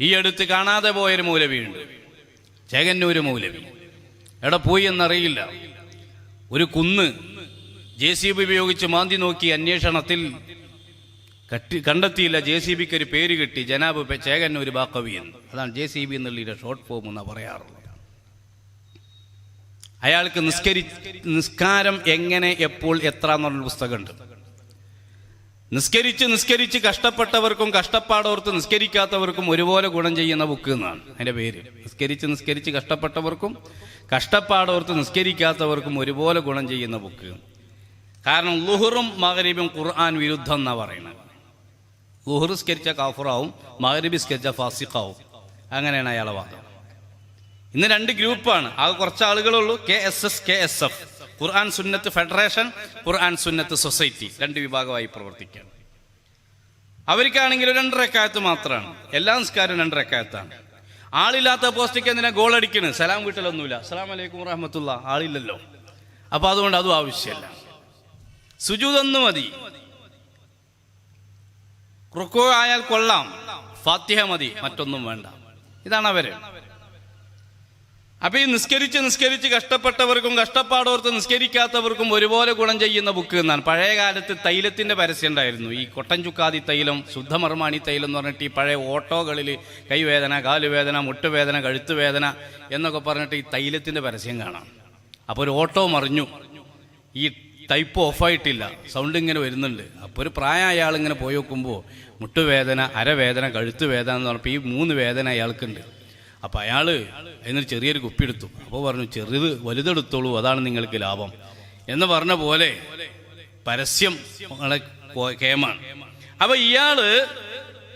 ഈ അടുത്ത് കാണാതെ പോയൊരു മൗലവിയുണ്ട്. ചേകന്നൂര് മൗലവി. എവിടെ പോയി എന്നറിയില്ല. ഒരു കുന്ന് ജെ സി ബി ഉപയോഗിച്ച് മാന്തി നോക്കി അന്വേഷണത്തിൽ കട്ടി കണ്ടെത്തിയില്ല ജെ സി ബിക്ക് ഒരു പേര് കിട്ടി ജനാബ് ചേകന്നൂർ ബാക്കവി എന്ന്. അതാണ് ജെ സി ബി എന്നുള്ള ഷോർട്ട് ഫോം എന്നാണ് പറയാറുള്ളത്. അയാൾക്ക് നിസ്കരി നിസ്കാരം എങ്ങനെ എപ്പോൾ എത്ര എന്നുള്ള പുസ്തകമുണ്ട്. നിസ്കരിച്ച് നിസ്കരിച്ച് കഷ്ടപ്പെട്ടവർക്കും കഷ്ടപ്പാടോർത്ത് നിസ്കരിക്കാത്തവർക്കും ഒരുപോലെ ഗുണം ചെയ്യുന്ന ബുക്ക് എന്നാണ്. അതിന്റെ പേര്. നിസ്കരിച്ച് നിസ്കരിച്ച് കഷ്ടപ്പെട്ടവർക്കും കഷ്ടപ്പാടോർത്ത് നിസ്കരിക്കാത്തവർക്കും ഒരുപോലെ ഗുണം ചെയ്യുന്ന ബുക്ക് കാരണം ലുഹറും മഹരീബും ഖുർആൻ വിരുദ്ധം എന്നാ പറയുന്നത്. ലുഹർ സ്കരിച്ച കാഫുറാവും മഹരീബ് സ്കരിച്ച ഫാസിഖാവും. അങ്ങനെയാണ് അയാളെ വാദം. ഇന്ന് രണ്ട് ഗ്രൂപ്പാണ്. ആകെ കുറച്ച് ആളുകളുള്ളൂ K S S K S F. Quran Sunnat federation Quran സുന്നത്ത് സൊസൈറ്റി. രണ്ട് വിഭാഗമായി പ്രവർത്തിക്കുകയാണ് അവർക്കാണെങ്കിൽ രണ്ടരക്കാലത്ത് മാത്രമാണ്. എല്ലാ നിസ്കാരവും രണ്ടരക്കാലത്താണ്. ആളില്ലാത്ത പോസ്റ്റിക്ക് എന്തിനാ ഗോൾ അടിക്കണ്? സലാം വീട്ടിലൊന്നുമില്ല. അസ്സാം വലൈക്കും റഹമത്തുള്ള ആളില്ലല്ലോ. അപ്പൊ അതുകൊണ്ട് അതും ആവശ്യമല്ല. സുജൂതൊന്നു മതി. റുക്കോ ആയാൽ കൊള്ളാം. ഫാത്തിഹ മതി. മറ്റൊന്നും വേണ്ട. ഇതാണ് അവർ. അപ്പൊ ഈ നിസ്കരിച്ച് നിസ്കരിച്ച് കഷ്ടപ്പെട്ടവർക്കും കഷ്ടപ്പാടോർത്ത് നിസ്കരിക്കാത്തവർക്കും ഒരുപോലെ ഗുണം ചെയ്യുന്ന ബുക്ക് എന്നാണ്. പഴയ കാലത്ത് തൈലത്തിന്റെ പരസ്യം ഉണ്ടായിരുന്നു. ഈ കൊട്ടൻ ചുക്കാതി തൈലം ശുദ്ധമർമാണി തൈലം എന്ന് പറഞ്ഞിട്ട് ഈ പഴയ ഓട്ടോകളിൽ കൈവേദന കാലുവേദന മുട്ടുവേദന കഴുത്തുവേദന എന്നൊക്കെ പറഞ്ഞിട്ട് ഈ തൈലത്തിന്റെ പരസ്യം കാണാം. അപ്പോൾ ഒരു ഓട്ടോ മറിഞ്ഞു. ഈ ടൈപ്പ് ഓഫായിട്ടില്ല സൗണ്ട് ഇങ്ങനെ വരുന്നുണ്ട്. അപ്പോൾ ഒരു പ്രായമായ ഇങ്ങനെ പോയി നോക്കുമ്പോൾ മുട്ടുവേദന അരവേദന കഴുത്തുവേദന എന്ന് പറഞ്ഞപ്പോൾ ഈ മൂന്ന് വേദന അയാൾക്കുണ്ട്. അപ്പോൾ അയാൾ അതിനൊരു ചെറിയൊരു കുപ്പി എടുത്തു അപ്പോൾ പറഞ്ഞു ചെറുത് വലുതെടുത്തോളൂ അതാണ് നിങ്ങൾക്ക് ലാഭം. എന്ന് പറഞ്ഞ പോലെ പരസ്യം കേമാണ്. അപ്പൊ ഇയാൾ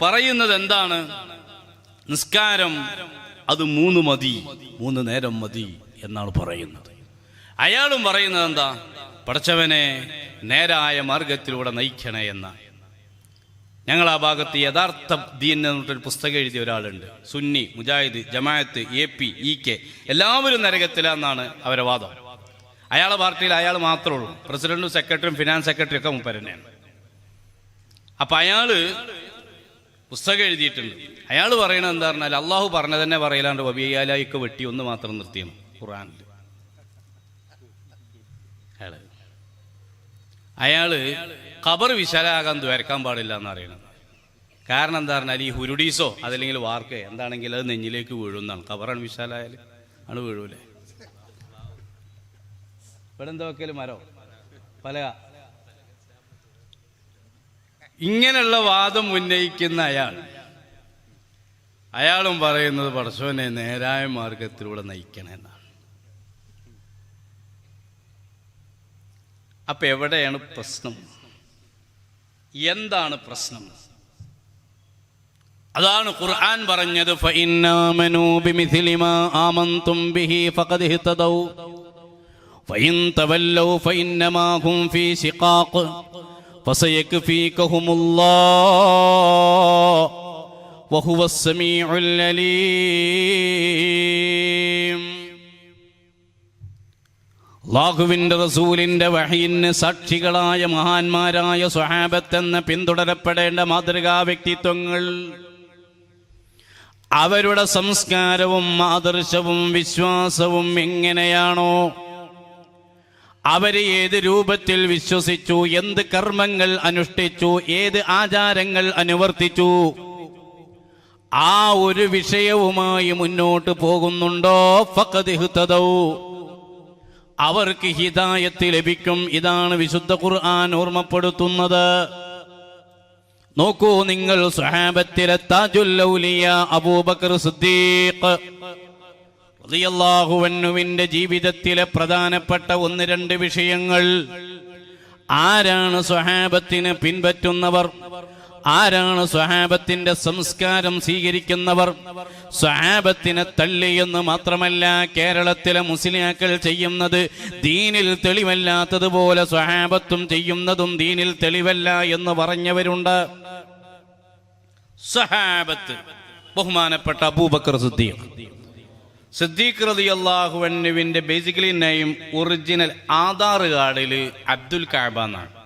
പറയുന്നത് എന്താണ്? നിസ്കാരം അത് മൂന്ന് മതി മൂന്ന് നേരം മതി എന്നാണ് പറയുന്നത്. അയാളും പറയുന്നത് എന്താ? പടച്ചവനെ നേരായ മാർഗത്തിലൂടെ നയിക്കണേ എന്ന ഞങ്ങൾ ആ ഭാഗത്ത് യഥാർത്ഥ ദീൻ എന്ന് പറഞ്ഞിട്ടൊരു പുസ്തകം എഴുതിയ ഒരാളുണ്ട്. Sunni Mujahid Jamaat A P E K എല്ലാവരും നരകത്തിലാന്നാണ് അവരെ വാദം. അയാളെ പാർട്ടിയിൽ അയാൾ മാത്രമേ ഉള്ളൂ. പ്രസിഡന്റും സെക്രട്ടറിയും ഫിനാൻസ് സെക്രട്ടറി ഒക്കെ മുപ്പരനെയാണ് അപ്പൊ അയാൾ പുസ്തകം എഴുതിയിട്ടുണ്ട്. അയാൾ പറയണത് എന്താ പറഞ്ഞാൽ അള്ളാഹു പറഞ്ഞ തന്നെ പറയലാണ്ട് വബിയാലായിക്ക് വെട്ടി ഒന്ന് മാത്രം നിർത്തിയാണ് ഖുറാനിൽ അയാൾ ഖബർ വിശാലാകാൻ ദ്വരക്കാൻ പാടില്ല എന്ന് അറിയണം കാരണം എന്താ പറഞ്ഞാൽ ഈ ഹുരുഡീസോ അതല്ലെങ്കിൽ വാർക്കേ എന്താണെങ്കിൽ അത് നെഞ്ഞിലേക്ക് വീഴുന്നതാണ്. ഖബറാണ് വിശാലായാൽ ആണ് വീഴൂലേ. ഇവിടെ എന്താ വെക്കൽ മരോ? പല ഇങ്ങനെയുള്ള വാദം ഉന്നയിക്കുന്ന അയാൾ. അയാളും പറയുന്നത് പടശോനെ നേരായ മാർഗത്തിലൂടെ നയിക്കണമെന്നാണ് അപ്പൊ എവിടെയാണ് പ്രശ്നം? എന്താണ് പ്രശ്നം? അതാണ് ഖുർആൻ പറഞ്ഞത് ബിമിഥിലി മാ അള്ളാഹുവിന്റെ റസൂലിന്റെ വഹീന് സാക്ഷികളായ മഹാന്മാരായ സ്വഹാബത്തെന്ന് പിന്തുടരപ്പെടേണ്ട മാതൃകാ വ്യക്തിത്വങ്ങൾ അവരുടെ സംസ്കാരവും ആദർശവും വിശ്വാസവും എങ്ങനെയാണോ അവരെ ഏത് രൂപത്തിൽ വിശ്വസിച്ചു എന്ത് കർമ്മങ്ങൾ അനുഷ്ഠിച്ചു ഏത് ആചാരങ്ങൾ അനുവർത്തിച്ചു ആ ഒരു വിഷയവുമായി മുന്നോട്ട് പോകുന്നുണ്ടോ? ഫഖദിഹ്തദൗ അവർക്ക് ഹിദായത്ത് ലഭിക്കും. ഇതാണ് വിശുദ്ധ ഖുർആൻ ഓർമ്മപ്പെടുത്തുന്നത്. നോക്കൂ നിങ്ങൾ സ്വഹാബത്തിലെ താജുല്ലൗലിയ അബൂബക്കർ സിദ്ദീഖ് റളിയല്ലാഹുവന്നുവിന്റെ ജീവിതത്തിലെ പ്രധാനപ്പെട്ട ഒന്ന് രണ്ട് വിഷയങ്ങൾ. ആരാണ് സ്വഹാബത്തിന് പിൻപറ്റുന്നവർ? ആരാണ് സ്വഹാബത്തിന്റെ സംസ്കാരം സ്വീകരിക്കുന്നവർ? സ്വഹാബത്തിനെ തള്ളിയെന്ന് മാത്രമല്ല കേരളത്തിലെ മുസ്ലിയാക്കൾ ചെയ്യുന്നത് ദീനിൽ തെളിവല്ലാത്തതുപോലെ സ്വഹാബത്തും ചെയ്യുന്നതും ദീനിൽ തെളിവല്ല എന്ന് പറഞ്ഞവരുണ്ട്. സ്വഹാബത്ത് ബഹുമാനപ്പെട്ട അബൂബക്കർ സിദ്ദീഖ്. സിദ്ദീഖ് റതി അള്ളാഹുവിന്റെ ബേസിക്കലി നെയിം ഒറിജിനൽ ആധാർ കാർഡിൽ അബ്ദുൽ കാബ എന്നാണ്.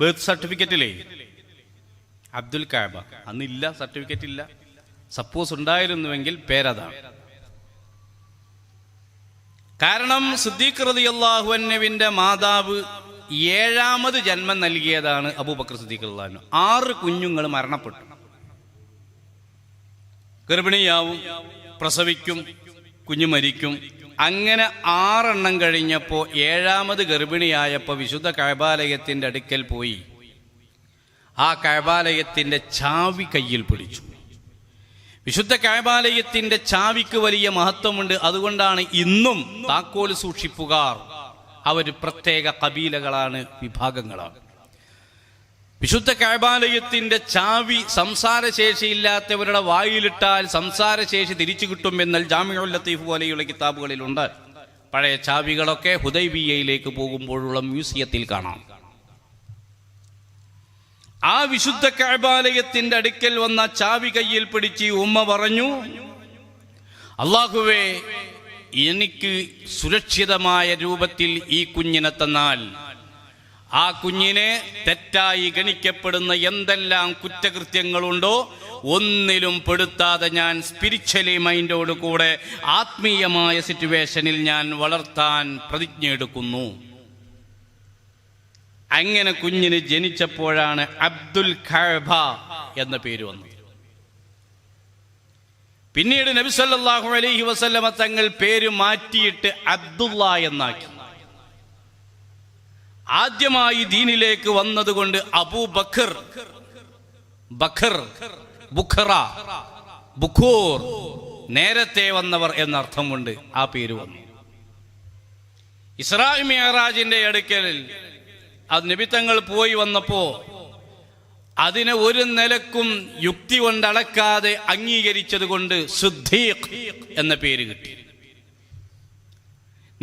ബർത്ത് സർട്ടിഫിക്കറ്റിലേ? Abdul Kaaba. അന്നില്ല സർട്ടിഫിക്കറ്റ് ഇല്ല. സപ്പോസ് ഉണ്ടായിരുന്നുവെങ്കിൽ പേരതാണ് കാരണം സിദ്ദീഖ് റളിയല്ലാഹു അൻഹുവിന്റെ മാതാവ് ഏഴാമത് ജന്മം നൽകിയതാണ് അബൂബക്കർ സിദ്ദീഖ് അള്ളാഹു ആറ് കുഞ്ഞുങ്ങൾ മരണപ്പെട്ടു. ഗർഭിണിയാവും പ്രസവിക്കും കുഞ്ഞു മരിക്കും. അങ്ങനെ ആറെണ്ണം കഴിഞ്ഞപ്പോൾ ഏഴാമത് ഗർഭിണിയായപ്പോൾ വിശുദ്ധ കഴബാലയത്തിന്റെ അടുക്കൽ പോയി. ആ കഴബാലയത്തിന്റെ ചാവി കയ്യിൽ പിടിച്ചു. വിശുദ്ധ കഴബാലയത്തിന്റെ ചാവിക്ക് വലിയ മഹത്വമുണ്ട്. അതുകൊണ്ടാണ് ഇന്നും താക്കോൽ സൂക്ഷിപ്പുകാർ അവർ പ്രത്യേക കബീലകളാണ് വിഭാഗങ്ങളാണ്. വിശുദ്ധ കാബാലയത്തിന്റെ ചാവി സംസാരശേഷിയില്ലാത്തവരുടെ വായിലിട്ടാൽ സംസാരശേഷി തിരിച്ചു കിട്ടുമെന്നാൽ ജാമിഉൽ ലത്തീഫ് പോലെയുള്ള കിതാബുകളിലുണ്ട്. പഴയ ചാവികളൊക്കെ ഹുദൈബിയയിലേക്ക് പോകുമ്പോഴുള്ള മ്യൂസിയത്തിൽ കാണാം. ആ വിശുദ്ധ കഅബാലയത്തിന്റെ അടുക്കൽ വന്ന ചാവി കയ്യിൽ പിടിച്ച് ഉമ്മ പറഞ്ഞു അള്ളാഹുവേ എനിക്ക് സുരക്ഷിതമായ രൂപത്തിൽ ഈ കുഞ്ഞിനെ തന്നാൽ ആ കുഞ്ഞിനെ തെറ്റായി ഗണിക്കപ്പെടുന്ന എന്തെല്ലാം കുറ്റകൃത്യങ്ങളുണ്ടോ ഒന്നിലും പെടുത്താതെ ഞാൻ സ്പിരിച്വലി മൈൻഡോട് കൂടെ ആത്മീയമായ സിറ്റുവേഷനിൽ ഞാൻ വളർത്താൻ പ്രതിജ്ഞ എടുക്കുന്നു. അങ്ങനെ കുഞ്ഞിന് ജനിച്ചപ്പോഴാണ് അബ്ദുൽ ഖഅബ എന്ന പേര് വന്നത്. പിന്നീട് നബി സല്ലല്ലാഹു അലൈഹി വസല്ലമ തങ്ങൾ പേര് മാറ്റിയിട്ട് അബ്ദുള്ള എന്നാക്കി. ആദ്യമായി ദീനിലേക്ക് വന്നതുകൊണ്ട് അബൂ ബഖർ ബഖർ ബുഖറ ബുഖൂർ നേരത്തെ വന്നവർ എന്നർത്ഥമുണ്ട്. ആ പേര് വന്നു. ഇസ്രാഹിം മിയറാജിന്റെ അടുക്കലിൽ അത് നിബിത്തങ്ങൾ പോയി വന്നപ്പോ അതിനെ ഒരു നിലക്കും യുക്തി കൊണ്ടടക്കാതെ അംഗീകരിച്ചത് കൊണ്ട് എന്ന പേര് കിട്ടി.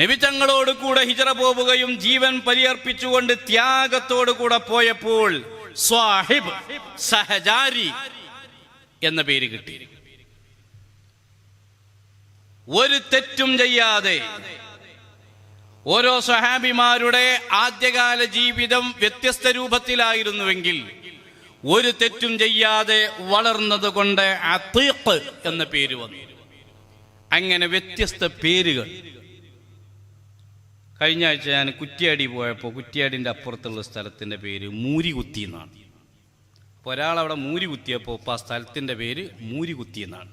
നബിത്തങ്ങളോട് കൂടെ ഹിജറ പോവുകയും ജീവൻ പരിയർപ്പിച്ചുകൊണ്ട് ത്യാഗത്തോടു കൂടെ പോയപ്പോൾ സ്വാഹിബ് സഹജാരി എന്ന പേര് കിട്ടി. ഒരു തെറ്റും ചെയ്യാതെ ഓരോ സഹാബിമാരുടെ ആദ്യകാല ജീവിതം വ്യത്യസ്ത രൂപത്തിലായിരുന്നുവെങ്കിൽ ഒരു തെറ്റും ചെയ്യാതെ വളർന്നത് കൊണ്ട് എന്ന പേര് വന്നു. അങ്ങനെ വ്യത്യസ്ത പേരുകൾ കഴിഞ്ഞ ആഴ്ച ഞാൻ കുറ്റിയാടി പോയപ്പോൾ കുറ്റിയാടിന്റെ അപ്പുറത്തുള്ള സ്ഥലത്തിന്റെ പേര് മൂരികുത്തി എന്നാണ്. അപ്പോൾ ഒരാളവിടെ മൂരി കുത്തിയപ്പോൾ ഇപ്പോൾ ആ സ്ഥലത്തിന്റെ പേര് മൂരികുത്തി എന്നാണ്.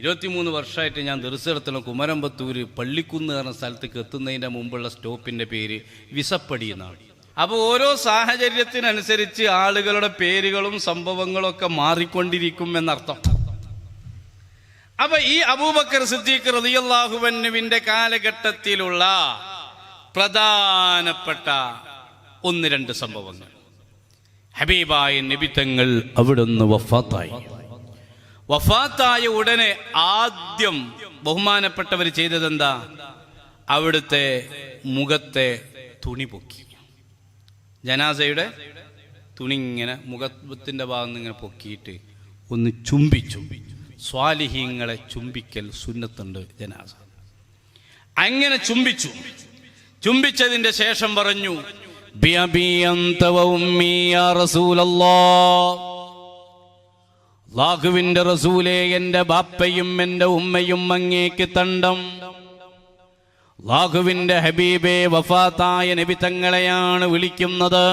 ഇരുപത്തിമൂന്ന് വർഷമായിട്ട് ഞാൻ ദർശനത്തിലും കുമരമ്പത്തൂർ പള്ളിക്കുന്ന് എന്ന സ്ഥലത്തേക്ക് എത്തുന്നതിന്റെ മുമ്പുള്ള സ്റ്റോപ്പിന്റെ പേര് വിസപ്പടി എന്നാണ്. അപ്പോൾ ഓരോ സാഹചര്യത്തിനനുസരിച്ച് ആളുകളുടെ പേരുകളും സംഭവങ്ങളും ഒക്കെ മാറിക്കൊണ്ടിരിക്കും എന്നർത്ഥം. അപ്പൊ ഈ അബൂബക്കർ സിദ്ദീഖ് റതിയല്ലാഹുവന്നുവിന്റെ കാലഘട്ടത്തിലുള്ള പ്രധാനപ്പെട്ട ഒന്ന് രണ്ട് സംഭവങ്ങൾ. ഹബീബായ നിബിത്തങ്ങൾ അവിടുന്ന് വഫാത്തായി. വഫാത്തായ ഉടനെ ആദ്യം ബഹുമാനപ്പെട്ടവർ ചെയ്തതെന്താ? അവിടുത്തെ മുഖത്തെ തുണി പൊക്കി. ജനാസയുടെ തുണി ഇങ്ങനെ മുഖത്തിന്റെ ഭാഗം നിന്ന് ഇങ്ങനെ പൊക്കിയിട്ട് ഒന്ന് ചുംബിച്ചു സ്വാലിഹീങ്ങളെ ചുംബിക്കൽ സുന്നത്തുണ്ട് ജനാസ. അങ്ങനെ ചുംബിച്ചു. ചുംബിച്ചതിന്റെ ശേഷം പറഞ്ഞു ലാഹുവിന്റെ റസൂലെ വ ഉമ്മി യാ റസൂലല്ലാഹ്." അല്ലാഹുവിന്റെ റസൂലേ എന്റെ ബാപ്പയും എന്റെ ഉമ്മയും അങ്ങേക്ക് തണ്ടം ലാഹുവിന്റെ ഹബീബെ വഫാത്തായ നബി തങ്ങളെയാണ് വിളിക്കുന്നത്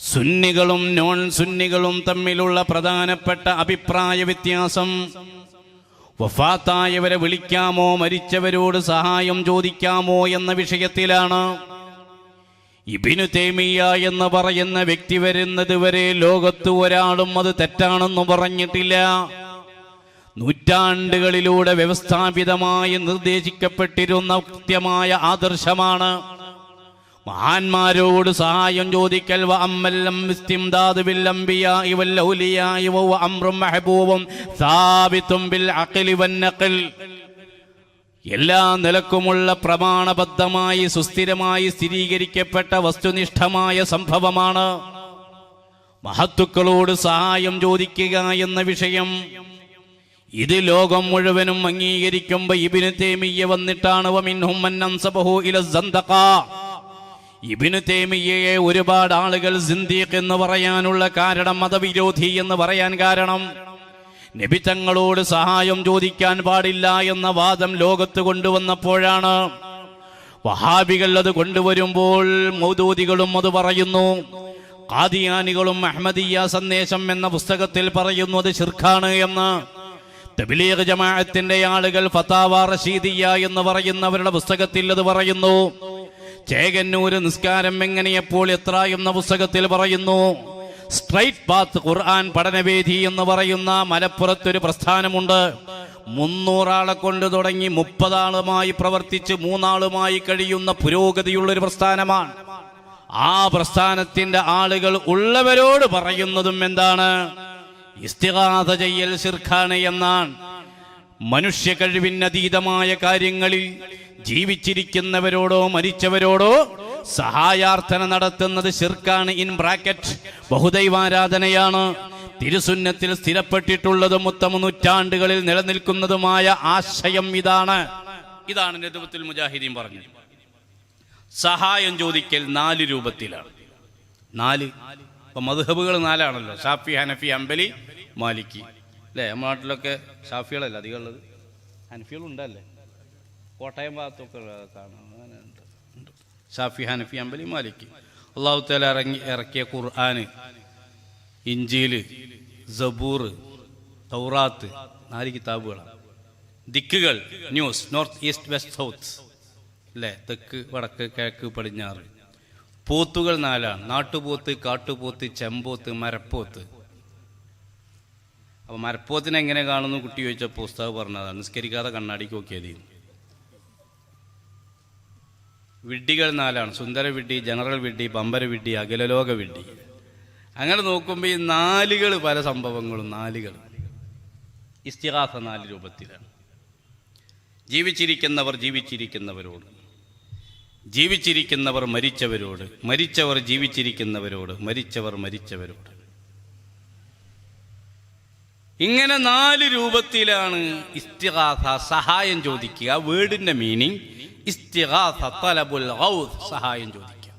സുന്നികളും നോൺ സുന്നികളും തമ്മിലുള്ള പ്രധാനപ്പെട്ട അഭിപ്രായ വ്യത്യാസം വഫാത്തായവരെ വിളിക്കാമോ? മരിച്ചവരോട് സഹായം ചോദിക്കാമോ എന്ന വിഷയത്തിലാണ് ഇബിനു തേമിയ എന്ന് പറയുന്ന വ്യക്തി വരുന്നത് വരെ ലോകത്ത് ഒരാളും അത് തെറ്റാണെന്ന് പറഞ്ഞിട്ടില്ല. നൂറ്റാണ്ടുകളിലൂടെ വ്യവസ്ഥാപിതമായി നിർദ്ദേശിക്കപ്പെട്ടിരുന്ന കൃത്യമായ ആദർശമാണ് മഹാന്മാരോട് സഹായം ചോദിക്കൽ എല്ലാ നിലക്കുമുള്ള പ്രമാണബദ്ധമായി സുസ്ഥിരമായി സ്ഥിരീകരിക്കപ്പെട്ട വസ്തുനിഷ്ഠമായ സംഭവമാണ് മഹത്തുക്കളോട് സഹായം ചോദിക്കുക എന്ന വിഷയം. ഇത് ലോകം മുഴുവനും അംഗീകരിക്കുമ്പോ ഇബിന് തേമിയ വന്നിട്ടാണ് ഇബിനു തേമിയയെ ഒരുപാട് ആളുകൾ സിന്ദീഖ് എന്ന് പറയാനുള്ള കാരണം മതവിരോധി എന്ന് പറയാൻ കാരണം. നബി തങ്ങളോട് സഹായം ചോദിക്കാൻ പാടില്ല എന്ന വാദം ലോകത്ത് കൊണ്ടുവന്നപ്പോഴാണ്. വഹാബികൾ അത് കൊണ്ടുവരുമ്പോൾ മൗദൂദികളും അത് പറയുന്നു. ഖാദിയാനികളും അഹമ്മദിയ സന്ദേശം എന്ന പുസ്തകത്തിൽ പറയുന്നു അത് ഷിർഖാണ് എന്ന്. തബിലീഗ് ജമാഅത്തിന്റെ ആളുകൾ ഫതാവ റഷീദിയ എന്ന് പറയുന്നവരുടെ പുസ്തകത്തിൽ അത് പറയുന്നു. ചേകന്നൂര് നിസ്കാരം എങ്ങനെയപ്പോൾ എത്ര എന്ന പുസ്തകത്തിൽ പറയുന്നു. സ്ട്രൈറ്റ് പാത്ത് ഖുർആൻ പഠനവേദി എന്ന് പറയുന്ന മലപ്പുറത്തൊരു പ്രസ്ഥാനമുണ്ട്. മുന്നൂറാളെ കൊണ്ട് തുടങ്ങി മുപ്പതാളുമായി പ്രവർത്തിച്ച് മൂന്നാളുമായി കഴിയുന്ന പുരോഗതിയുള്ള ഒരു പ്രസ്ഥാനമാണ്. ആ പ്രസ്ഥാനത്തിന്റെ ആളുകൾ ഉള്ളവരോട് പറയുന്നതും എന്താണ്? ഇസ്തിഗാഥ ചെയ്യൽ ശിർഖാണ് എന്നാണ്. മനുഷ്യ കഴിവിനതീതമായ കാര്യങ്ങളിൽ ജീവിച്ചിരിക്കുന്നവരോടോ മരിച്ചവരോടോ സഹായാർത്ഥന നടത്തുന്നത് ശിർക്കാണ് ഇൻ ബ്രാക്കറ്റ്. ബഹുദൈവാരാധനയാണ്. തിരുസുന്നത്തിൽ സ്ഥിരപ്പെട്ടിട്ടുള്ളതും ഉത്തമ നൂറ്റാണ്ടുകളിൽ നിലനിൽക്കുന്നതുമായ ആശയം ഇതാണ്. ഇതാണ് നെതുവത്തുൽ മുജാഹിദീൻ പറഞ്ഞത്. സഹായം ചോദിക്കൽ നാല് രൂപത്തിലാണ്. നാല്. ഇപ്പൊ മധുഹബുകൾ നാലാണല്ലോ. ഷാഫി ഹനഫി അമ്പലി മാലിക്കി. അല്ലേ? നമ്മുടെ നാട്ടിലൊക്കെ ഷാഫികളല്ല അധികമുള്ളത് ഹനഫികളുണ്ടല്ലേ? കോട്ടയം ഭാഗത്തൊക്കെ. ഷാഫി ഹനഫി അമ്പലി മാലിക്ക് അള്ളാഹു തല ഇറങ്ങി ഇറക്കിയ ഖുർആന് ഇഞ്ചീൽ സബൂർ തൗറാത്ത് നാല് കിതാബുകളാണ്. ദിക്കുകൾ news north east west south. അല്ലേ? തെക്ക് വടക്ക് കിഴക്ക് പടിഞ്ഞാറ്. പോത്തുകൾ നാലാണ്. നാട്ടുപോത്ത് കാട്ടുപോത്ത് ചെമ്പോത്ത് മരപ്പോത്ത്. അപ്പോൾ മരപ്പോത്തിനെ എങ്ങനെ കാണുന്നു? കുട്ടി ചോദിച്ചപ്പോൾ പുസ്തകം പറഞ്ഞതാണ്. നിസ്കരിക്കാതെ കണ്ണാടിക്ക് നോക്കിയത് വിഡ്ഢികൾ നാലാണ്. സുന്ദര വിഡ്ഢി ജനറൽ വിഡ്ഢി ബമ്പര വിഡ്ഢി അഖിലലോക വിഡ്ഢി. അങ്ങനെ നോക്കുമ്പോൾ ഈ നാലുകൾ പല സംഭവങ്ങളും നാലുകൾ. ഇസ്തിഹാസ നാല് രൂപത്തിലാണ്. ജീവിച്ചിരിക്കുന്നവർ ജീവിച്ചിരിക്കുന്നവരോട്. ജീവിച്ചിരിക്കുന്നവർ മരിച്ചവരോട്. മരിച്ചവർ ജീവിച്ചിരിക്കുന്നവരോട്. മരിച്ചവർ മരിച്ചവരോട്. ഇങ്ങനെ നാല് രൂപത്തിലാണ് ഇസ്തിഹാസ സഹായം ചോദിക്കുക. വേർഡിന്റെ മീനിങ് സഹായം ചോദിക്കുക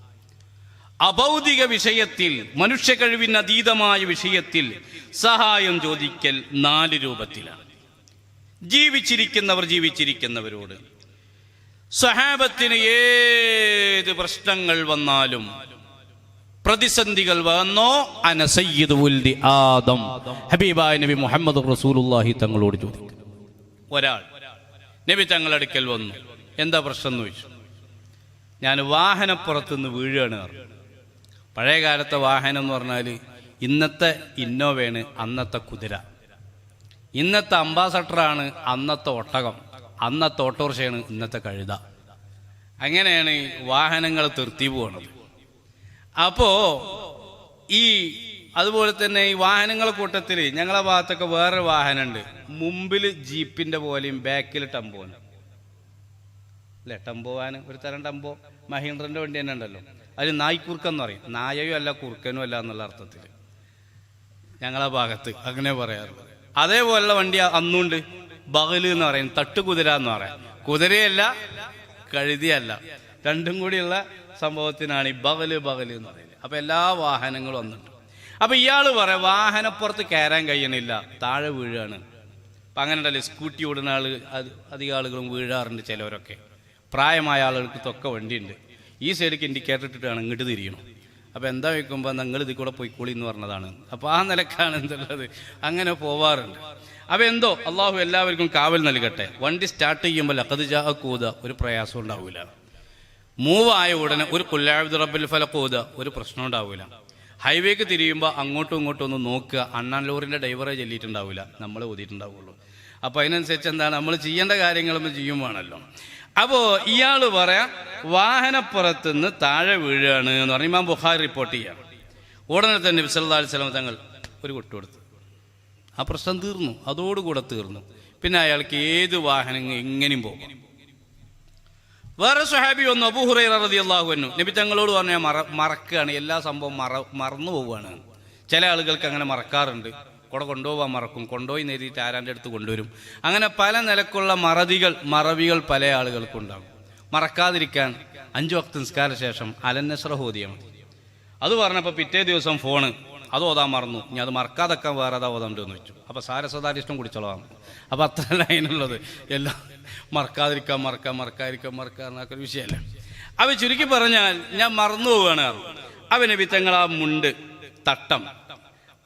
അഭൗതിക വിഷയത്തിൽ മനുഷ്യ കഴിവിന് അതീതമായ വിഷയത്തിൽ സഹായം ചോദിക്കൽ നാല് രൂപത്തിലാണ്. ജീവിച്ചിരിക്കുന്നവർ ജീവിച്ചിരിക്കുന്നവരോട്. സഹാബത്തിന് ഏത് പ്രശ്നങ്ങൾ വന്നാലും പ്രതിസന്ധികൾ വന്നോ അന സയ്യിദ് ഉൽദി ആദം. ഹബീബായ നബി മുഹമ്മദ് റസൂലുള്ളാഹി തങ്ങളോട് ചോദിക്കും ഒരാൾ നബി തങ്ങളടുക്കൽ വന്നു. എന്താ പ്രശ്നം എന്ന് ചോദിച്ചു. ഞാൻ വാഹനപ്പുറത്തുനിന്ന് വീഴുകയാണ് പറഞ്ഞു. പഴയ കാലത്തെ വാഹനം എന്ന് പറഞ്ഞാൽ ഇന്നത്തെ ഇന്നോവയാണ് അന്നത്തെ കുതിര. ഇന്നത്തെ അംബാസഡറാണ് അന്നത്തെ ഒട്ടകം. അന്നത്തെ ഓട്ടോറിക്ഷയാണ് ഇന്നത്തെ കഴുത. അങ്ങനെയാണ് ഈ വാഹനങ്ങൾ തീർത്തി പോകുന്നത് അപ്പോ ഈ അതുപോലെ തന്നെ ഈ വാഹനങ്ങളെ കൂട്ടത്തിൽ ഞങ്ങളെ ഭാഗത്തൊക്കെ വേറൊരു വാഹനമുണ്ട്. മുമ്പിൽ ജീപ്പിന്റെ പോലെയും ബാക്കിൽ ടംബോന് അല്ലേ? ടെമ്പോവാൻ ഒരു തരം ടെമ്പോ. മഹീന്ദ്രന്റെ വണ്ടി തന്നെ ഉണ്ടല്ലോ. അതിൽ നായ്ക്കുറുക്കെന്ന് പറയും. നായയും അല്ല കുറുക്കനും അല്ല എന്നുള്ള അർത്ഥത്തിൽ. ഞങ്ങളെ ഭാഗത്ത് അങ്ങനെ പറയാറുള്ളത് അതേപോലെയുള്ള വണ്ടി അന്നുണ്ട്. ബഹൽ എന്ന് പറയും തട്ടുകുതിര എന്ന് പറയാം. കുതിരയല്ല കഴുതിയല്ല. രണ്ടും കൂടിയുള്ള സംഭവത്തിനാണ് ഈ ബഹൽ ബഹൽ എന്ന് പറയുന്നത്. അപ്പൊ എല്ലാ വാഹനങ്ങളും വന്നിട്ടുണ്ട് അപ്പൊ ഇയാൾ പറയാം വാഹനപ്പുറത്ത് കയറാൻ കഴിയണില്ല. താഴെ വീഴാണ്. അപ്പൊ അങ്ങനെ ഉണ്ടല്ലേ സ്കൂട്ടി ഓടുന്ന ആൾ അധികം ആളുകളും വീഴാറുണ്ട് ചിലവരൊക്കെ. പ്രായമായ ആളുകൾക്ക് തൊക്കെ വണ്ടിയുണ്ട്. ഈ സൈഡിലേക്ക് ഇൻഡിക്കേറ്റർ ഇട്ടിട്ടാണ് ഇങ്ങോട്ട് തിരിയണം അപ്പോൾ എന്താ വയ്ക്കുമ്പോൾ നിങ്ങൾ ഇതിൽ കൂടെ പോയിക്കോളി എന്ന് പറഞ്ഞതാണ്. അപ്പോൾ ആ നിലക്കാണ് എന്തുള്ളത് അങ്ങനെ പോവാറുണ്ട്. അപ്പോൾ എന്തോ അള്ളാഹു എല്ലാവർക്കും കാവൽ നൽകട്ടെ. വണ്ടി സ്റ്റാർട്ട് ചെയ്യുമ്പോൾ ലക്കത് ജാ കൂത ഒരു പ്രയാസം ഉണ്ടാവില്ല മൂവായ ഉടനെ ഒരു കൊല്ലാഴ്ച റബ്ബിൽ ഫല കൂത ഒരു പ്രശ്നം ഉണ്ടാവില്ല ഹൈവേക്ക് തിരിയുമ്പോൾ അങ്ങോട്ടും ഇങ്ങോട്ടും ഒന്ന് നോക്കുക. അണ്ണാൻ ലോറിന്റെ ഡ്രൈവറെ ചെല്ലിയിട്ടുണ്ടാവില്ല നമ്മൾ ഊതിയിട്ടുണ്ടാവുള്ളൂ അപ്പോൾ അതിനനുസരിച്ച് എന്താണ്? നമ്മൾ ചെയ്യേണ്ട കാര്യങ്ങളൊന്നും ചെയ്യുമ്പോഴാണല്ലോ അപ്പോൾ ഇയാൾ പറയാം വാഹനപ്പുറത്തുനിന്ന് താഴെ വീഴുകയാണ് എന്ന് പറഞ്ഞ്. ഇമാം ബുഖാരി റിപ്പോർട്ട് ചെയ്യാം. ഉടനെ തന്നെ വിസലതാ സ്വലം തങ്ങൾ ഒരു കൊട്ടു കൊടുത്തു. ആ പ്രശ്നം തീർന്നു. അതോടുകൂടെ തീർന്നു. പിന്നെ അയാൾക്ക് ഏത് വാഹനം എങ്ങനെയും പോകും. വേറെ സുഹാബി വന്നു അബൂഹുറൈറ റതി അള്ളാഹു വന്നു നബി തങ്ങളോട് പറഞ്ഞാൽ മറ മറക്കുകയാണ്. എല്ലാ സംഭവം മറ മറന്നു പോവുകയാണ്. ചില ആളുകൾക്ക് അങ്ങനെ മറക്കാറുണ്ട്. കൂടെ കൊണ്ടുപോകാൻ മറക്കും. കൊണ്ടുപോയി നേരിട്ട് ആരാന്റെ അടുത്ത് കൊണ്ടുവരും. അങ്ങനെ പല നിലക്കുള്ള മറതികൾ മറവികൾ പല ആളുകൾക്കുണ്ടാകും. മറക്കാതിരിക്കാൻ അഞ്ചു വക്ത നിസ്കാര ശേഷം അലന്നസ്ര മതി. അത് പറഞ്ഞപ്പോൾ പിറ്റേ ദിവസം ഫോണ്. അത് ഓതാൻ മറന്നു. ഇനി അത് മറക്കാതെക്കാൻ വേറെ അതാ ഓതാണ്ടെന്ന് വെച്ചു അപ്പോൾ സാരസ്വതാരിഷ്ടം കുടിച്ചോളാം. അപ്പോൾ അത്ര ലൈനുള്ളത്. എല്ലാം മറക്കാതിരിക്കാൻ മറക്കാൻ മറക്കാതിരിക്കാൻ മറക്കാൻ എന്നൊക്കെ ഒരു വിഷയമല്ല. അവ ചുരുക്കി പറഞ്ഞാൽ ഞാൻ മറന്നു പോവുകയാണ് അവനെ വിത്തങ്ങൾ ആ മുണ്ട് തട്ടം.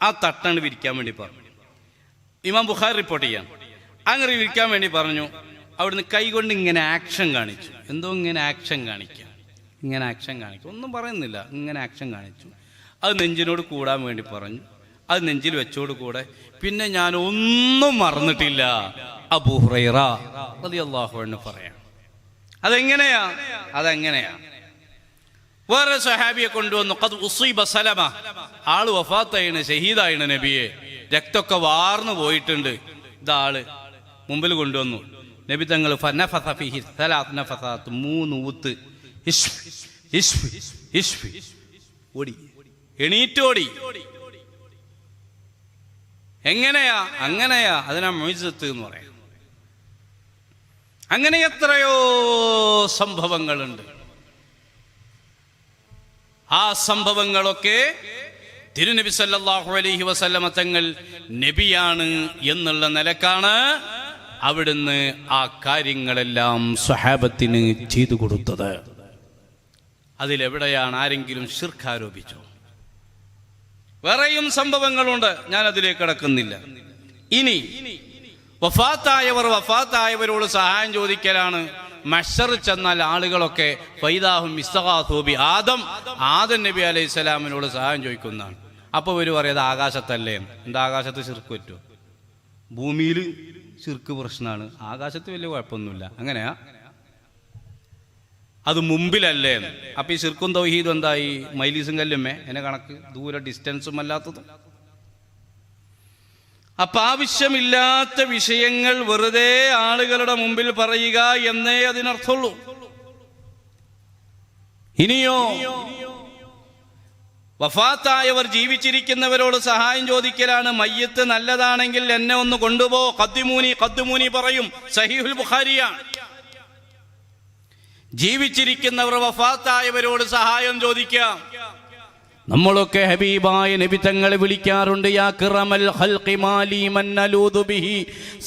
ആ തട്ടാണ് വിരിക്കാൻ വേണ്ടി പറഞ്ഞു. ഇമാം ബുഖാർ റിപ്പോർട്ട് ചെയ്യാം. അങ്ങനെ വിരിക്കാൻ വേണ്ടി പറഞ്ഞു. അവിടുന്ന് കൈകൊണ്ട് ഇങ്ങനെ ആക്ഷൻ കാണിച്ചു. എന്തോ ഇങ്ങനെ ആക്ഷൻ കാണിക്കുക ഇങ്ങനെ ആക്ഷൻ കാണിക്കും. ഒന്നും പറയുന്നില്ല. ഇങ്ങനെ ആക്ഷൻ കാണിച്ചു. അത് നെഞ്ചിനോട് കൂടാൻ വേണ്ടി പറഞ്ഞു. അത് നെഞ്ചിൽ വെച്ചോട് കൂടെ. പിന്നെ ഞാൻ ഒന്നും മറന്നിട്ടില്ല. അബൂഹുറൈറ അതെങ്ങനെയാ? അതെങ്ങനെയാ? വേറെ സഹാബിയെ കൊണ്ടുവന്നു. ഖദ് ഉസീബ സലമ. ആൾ വഫാത്തായിണ് ഷഹീദായിണ് നബിയെ. രക്തമൊക്കെ വാർന്നു പോയിട്ടുണ്ട്. ഇതാൾ മുമ്പിൽ കൊണ്ടുവന്നു. നബി തങ്ങൾ മൂന്ന് ഊത്ത്. ഓടി. എണീറ്റോടി എങ്ങനെയാ? അങ്ങനെയാ? അതിനാ മൊയ്സത്ത് എന്ന് പറയാം. അങ്ങനെ എത്രയോ സംഭവങ്ങളുണ്ട്. ആ സംഭവങ്ങളൊക്കെ തിരുനബി സല്ലാഹു അലഹി വസല്ലമ തങ്ങൾ നബിയാണ് എന്നുള്ള നിലക്കാണ് അവിടുന്ന് ആ കാര്യങ്ങളെല്ലാം സ്വഹാബത്തിന് ചെയ്തു കൊടുത്തത്. അതിലെവിടെയാണ് ആരെങ്കിലും ഷിർക്ക് ആരോപിച്ചു? വേറെയും സംഭവങ്ങളുണ്ട് ഞാൻ അതിലേക്ക് കടക്കുന്നില്ല. ഇനി വഫാത്തായവർ വഫാത്തായവരോട് സഹായം ചോദിക്കലാണ്. മഷർ ചെന്നാൽ ആളുകളൊക്കെ ഫൈദാഹും ഇസ്തഹാസൂബി ആദം ആദം നബി അലൈഹി സ്വലാമിനോട് സഹായം ചോദിക്കുന്നതാണ്. അപ്പോൾ ഇവർ പറയുന്നത് ആകാശത്തല്ലേ. എന്താ ആകാശത്ത് ശിർക്ക് പറ്റുമോ ഭൂമിയിൽ ശിർക്ക് പ്രശ്നമാണ്. ആകാശത്ത് വലിയ കുഴപ്പമൊന്നുമില്ല. അങ്ങനെയാ? അത് മുമ്പിലല്ലേ. അപ്പൊ ഈ ശിർക്കും തൗഹീദും എന്തായി? മൈലീസും കല്ലുമേ? എന്നെ കണക്ക്? ദൂര ഡിസ്റ്റൻസും അല്ലാത്തതും. അപ്പൊ ആവശ്യമില്ലാത്ത വിഷയങ്ങൾ വെറുതെ ആളുകളുടെ മുമ്പിൽ പറയുക എന്നേ അതിനർത്ഥമുള്ളൂ. ഇനിയോ വഫാത്തായവർ ജീവിച്ചിരിക്കുന്നവരോട് സഹായം ചോദിക്കലാണ്. മയ്യത്ത് നല്ലതാണെങ്കിൽ എന്നെ ഒന്ന് കൊണ്ടുപോ. കദ്ദിമൂനി കദ്ദിമൂനി പറയും. സഹീഹുൽ ബുഖാരിയാണ്. ജീവിച്ചിരിക്കുന്നവർ വഫാത്തായവരോട് സഹായം ചോദിക്കാം. നമ്മളൊക്കെ ഹബീബായ നബി തങ്ങളെ വിളിക്കാറുണ്ട് യാ കിറമൽ ഖൽഖി മാലി മന്നലൂദു ബിഹി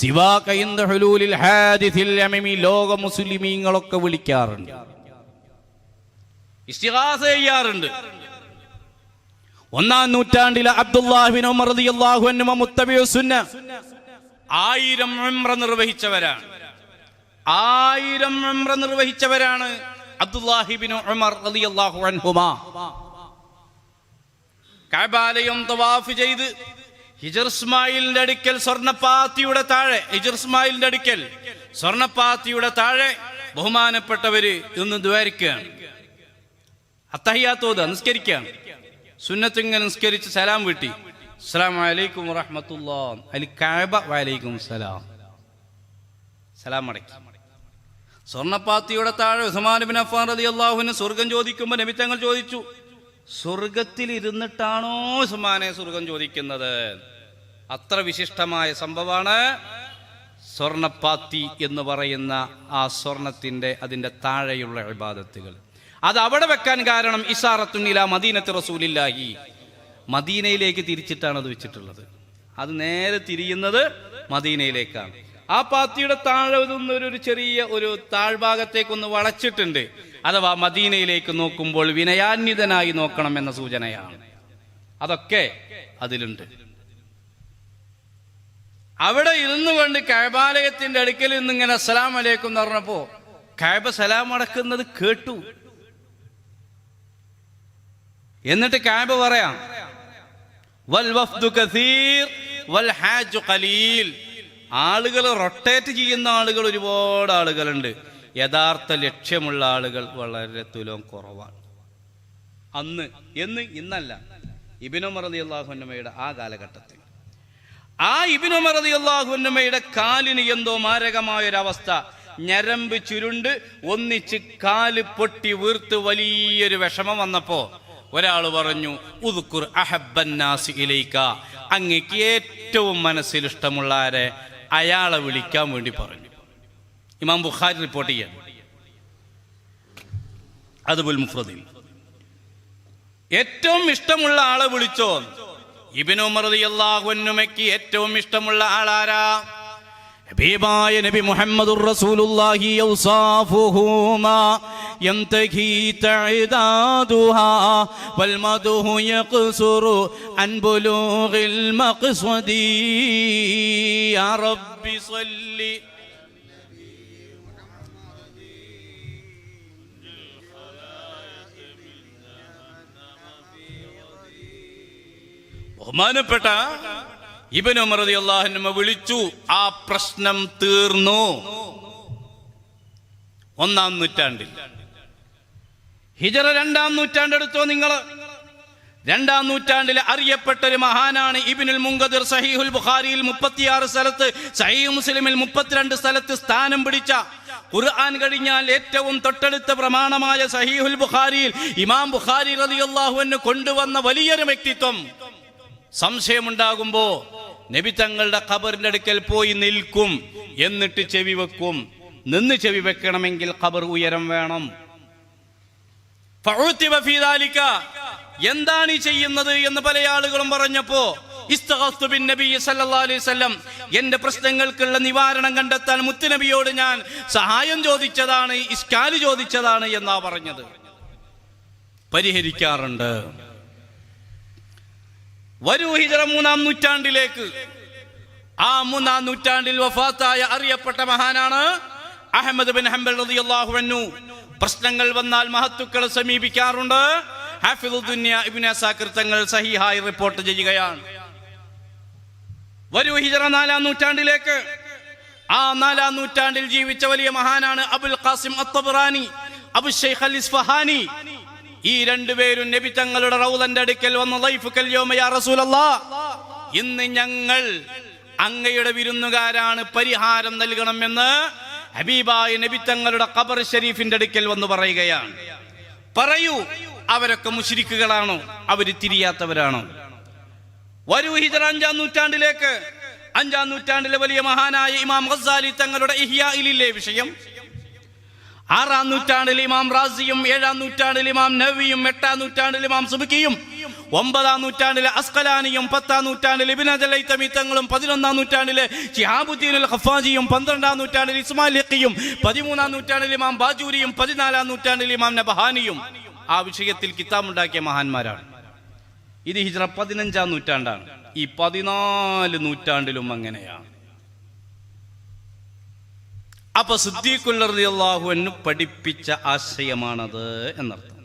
സിവാക ഇൻദ ഹുലൂലിൽ ഹാദിസിൽ അമമി ലോക മുസ്ലിമീങ്ങളൊക്കെ വിളിക്കാറുണ്ട്. ഇസ്തിഗാസ ചെയ്യാറുണ്ട്. ഒന്നാം നൂറ്റാണ്ടിലെ അബ്ദുല്ലാഹിബിൻ ഉമർ റളിയല്ലാഹു അൻഹു മുത്തബിഉ സുന്ന ആയിരം ഉംറ നിർവഹിച്ചവരാണ്. ആയിരം ഉംറ നിർവഹിച്ചവരാണ് അബ്ദുല്ലാഹിബിൻ ഉമർ റളിയല്ലാഹു അൻഹുമാ. കഅബാലയം തവാഫ് ചെയ്ത് ഹിജർസ്മായിലിന്റെ അടുക്കൽ സ്വർണപ്പാത്തിയുടെ താഴെ ഹിജർസ്മായിലിന്റെ അടുക്കൽ സ്വർണപ്പാത്തിയുടെ താഴെ ബഹുമാനപ്പെട്ടവര് ഇന്ന് ദ്വാരിക്കുകയാണ്. അത്തഹിയാത്തോത് നിസ്കരിക്കുകയാണ്. സുന്നത്തിങ്ങനെ നിസ്കരിച്ച് സലാം വീട്ടി. അസ്സലാം വലൈക്കും വറഹമത്തുല്ലാ അലി കഅബ വലൈക്കും സലാം. സലാം അടക്കി. സ്വർണപ്പാത്തിയുടെ താഴെ ഉസ്മാൻ ബിൻ അഫ്ഫാൻ റളിയല്ലാഹുവിന് സ്വർഗം ചോദിക്കുമ്പോൾ നബി തങ്ങൾ ചോദിച്ചു സ്വർഗത്തിൽ ഇരുന്നിട്ടാണോ ഉസ്മാനെ സ്വർഗം ചോദിക്കുന്നത്? അത്ര വിശിഷ്ടമായ സംഭവമാണ് സ്വർണപ്പാത്തി എന്ന് പറയുന്ന ആ സ്വർണത്തിന്റെ അതിന്റെ താഴെയുള്ള ഇബാദത്തുകൾ. അത് അവിടെ വെക്കാൻ കാരണം ഇസാറത്തുന്നില മദീനത്ത് റസൂലില്ലാഹി. മദീനയിലേക്ക് തിരിച്ചിട്ടാണ് അത് വെച്ചിട്ടുള്ളത്. അത് നേരെ തിരിയുന്നത് മദീനയിലേക്കാണ്. ആ പാത്തിയുടെ താഴെ നിന്ന് ഒരു ചെറിയ ഒരു താഴ്ഭാഗത്തേക്കൊന്ന് വളച്ചിട്ടുണ്ട്. അഥവാ മദീനയിലേക്ക് നോക്കുമ്പോൾ വിനയാന്വിതനായി നോക്കണം എന്ന സൂചനയാണ്. അതൊക്കെ അതിലുണ്ട്. അവിടെ ഇരുന്നു കൊണ്ട് കഴബാലയത്തിന്റെ അടുക്കൽ നിന്ന് ഇങ്ങനെ അസ്സലാം അലൈക്കും എന്ന് പറഞ്ഞപ്പോ കഴബ സലാം അടക്കുന്നത് കേട്ടു. എന്നിട്ട് കാബ് പറയാം വൽ വഫ്ദു കസീർ വൽ ഖലീൽ. ആളുകൾ റൊട്ടേറ്റ് ചെയ്യുന്ന ആളുകൾ ഒരുപാട് ആളുകളുണ്ട്. യഥാർത്ഥ ലക്ഷ്യമുള്ള ആളുകൾ വളരെ തുലം കുറവാണ്. അന്ന് എന്ന് ഇന്നല്ല. ഇബിനുമറതി അള്ളാഹുന്നമ്മയുടെ ആ കാലഘട്ടത്തിൽ. ആ ഇബിനുമറതി അള്ളാഹുന്നമ്മയുടെ കാലിന് എന്തോ മാരകമായൊരവസ്ഥ. ഞരമ്പ് ചുരുണ്ട് ഒന്നിച്ച് കാൽ പൊട്ടി വീർത്ത് വലിയൊരു വിഷമം വന്നപ്പോ ഒരാൾ പറഞ്ഞു ഉദുക്കുർ അഹബന്നാസ് ഇലൈക്ക അങ്ങക്ക് ഏറ്റവും മനസ്സിൽ ഇഷ്ടമുള്ള ആരെ? അയാളെ വിളിക്കാൻ വേണ്ടി പറഞ്ഞു. ഇമാം ബുഖാരി റിപ്പോർട്ട് ചെയ്യാൻ. അതുപോലെ മുഫ്രദിൽ ഏറ്റവും ഇഷ്ടമുള്ള ആളെ വിളിച്ചോ? ഇബിനു മറുതിയല്ലാഹുന്നുമയ്ക്ക് ഏറ്റവും ഇഷ്ടമുള്ള ആളാരാ? ഹബീബായ നബി മുഹമ്മദുർ റസൂലുള്ളാഹി യൗസാഫുഹുമാ ينتهي تعدادها والمدح يقصر عن بلوغ المقصد يا رب صلِّ ബഹുമാനപ്പെട്ട ഇബൻ ഉമറതി അള്ളാഹുമ്മ വിളിച്ചു ആ പ്രശ്നം തീർന്നു ഒന്നാം നൂറ്റാണ്ടിൽ ഹിജറ രണ്ടാം നൂറ്റാണ്ടെടുത്തോ നിങ്ങൾ രണ്ടാം നൂറ്റാണ്ടിൽ അറിയപ്പെട്ട ഒരു മഹാനാണ് ഇബിനുൽ മുങ്കദിർ സഹീഹുൽ ബുഖാരിയിൽ മുപ്പത്തിയാറ് സ്ഥലത്ത് സഹീഹ് മുസ്ലിമിൽ മുപ്പത്തിരണ്ട് സ്ഥലത്ത് സ്ഥാനം പിടിച്ച ഖുർആൻ കഴിഞ്ഞാൽ ഏറ്റവും തൊട്ടടുത്ത പ്രമാണമായ സഹീഹുൽ ബുഖാരിയിൽ ഇമാം ബുഖാരി റളിയല്ലാഹുവിന് കൊണ്ടുവന്ന വലിയൊരു വ്യക്തിത്വം. സംശയമുണ്ടാകുമ്പോ നബി തങ്ങളുടെ ഖബറിന്റെ അടുക്കൽ പോയി നിൽക്കും എന്നിട്ട് ചെവി വെക്കും. നിന്ന് ചെവി വെക്കണമെങ്കിൽ ഖബർ ഉയരം വേണം. എന്താണ് ഈ ചെയ്യുന്നത് എന്ന് പല ആളുകളും പറഞ്ഞപ്പോ എന്റെ പ്രശ്നങ്ങൾക്കുള്ള നിവാരണം കണ്ടെത്താൻ മുത്തുനബിയോട് ഞാൻ സഹായം ചോദിച്ചതാണ് ഇസ്കാൽ ചോദിച്ചതാണ് എന്നാ പറഞ്ഞത്. പരിഹരിക്കാറുണ്ട്. വരൂ ഹിജറ മൂന്നാം നൂറ്റാണ്ടിലേക്ക്. ആ മൂന്നാം നൂറ്റാണ്ടിൽ വഫാത്തായ അറിയപ്പെട്ട മഹാനാണ് അഹമ്മദ് ബിൻ ഹംബൽ റളിയല്ലാഹു അൻഹു. പ്രശ്നങ്ങൾ വന്നാൽ മഹത്തുക്കളെ സമീപിക്കാറുണ്ട്. ഹാഫിദുദ്ദുന്യ സഹിഹായി റിപ്പോർട്ട് ചെയ്യുകയാണ്. വരൂ ഹിജറ നാലാം നൂറ്റാണ്ടിലേക്ക്. ആ നാലാം നൂറ്റാണ്ടിൽ ജീവിച്ച വലിയ മഹാനാണ് Abul Qasim Attabarani Abu Shaikh al Isfahani. ഈ രണ്ടുപേരും നബി തങ്ങളുടെ റൗലന്റെ അടുക്കൽ വന്ന ലൈഫ് കല്യോമ യാ റസൂലല്ലാ ഇന്ന് ഞങ്ങൾ അങ്ങയുടെ വിരുന്നുകാരാണ് പരിഹാരം നൽകണമെന്ന് ഹബീബായ നബി തങ്ങളുടെ ഖബർ ഷരീഫിന്റെ അടുക്കൽ വന്ന് പറയുകയാണ്. പറയൂ അവരൊക്കെ മുശ്രിക്കുകളാണോ? അവർ തിരിയാത്തവരാണോ? വരൂ ഹിജറ അഞ്ചാം നൂറ്റാണ്ടിലേക്ക്. അഞ്ചാം നൂറ്റാണ്ടിലെ വലിയ മഹാനായ ഇമാം ഗസാലി തങ്ങളുടെ ഇഹിയായിലില്ലേ വിഷയം. ആറാം നൂറ്റാണ്ടിൽ ഇമാം റാസിയും ഏഴാം നൂറ്റാണ്ടിൽ ഇമാം നവിയും എട്ടാം നൂറ്റാണ്ടിൽ ഇമാം സുബിക്കിയും ഒമ്പതാം നൂറ്റാണ്ടിലെ അസ്കലാനിയും പത്താം നൂറ്റാണ്ടിൽ ഇബിനജലൈത്തമിത്തങ്ങളും പതിനൊന്നാം നൂറ്റാണ്ടിലെ ഷിഹാബുദ്ദീൻ അൽ ഖഫാജിയും പന്ത്രണ്ടാം നൂറ്റാണ്ടിൽ ഇസ്മാൽ ഹക്കിയും പതിമൂന്നാം നൂറ്റാണ്ടിൽ ഇമാം ബാജൂരിയും പതിനാലാം നൂറ്റാണ്ടിൽ ഇമാം നബഹാനിയും ആ വിഷയത്തിൽ കിതാബുണ്ടാക്കിയ മഹാന്മാരാണ്. ഇത് ഹിജ്റ പതിനഞ്ചാം നൂറ്റാണ്ടാണ്. ഈ പതിനാല് നൂറ്റാണ്ടിലും അങ്ങനെയാണ്. അപ്പൊ സിദ്ദീഖുല്ലാഹുവിന് പഠിപ്പിച്ച ആശയമാണത് എന്നർത്ഥം.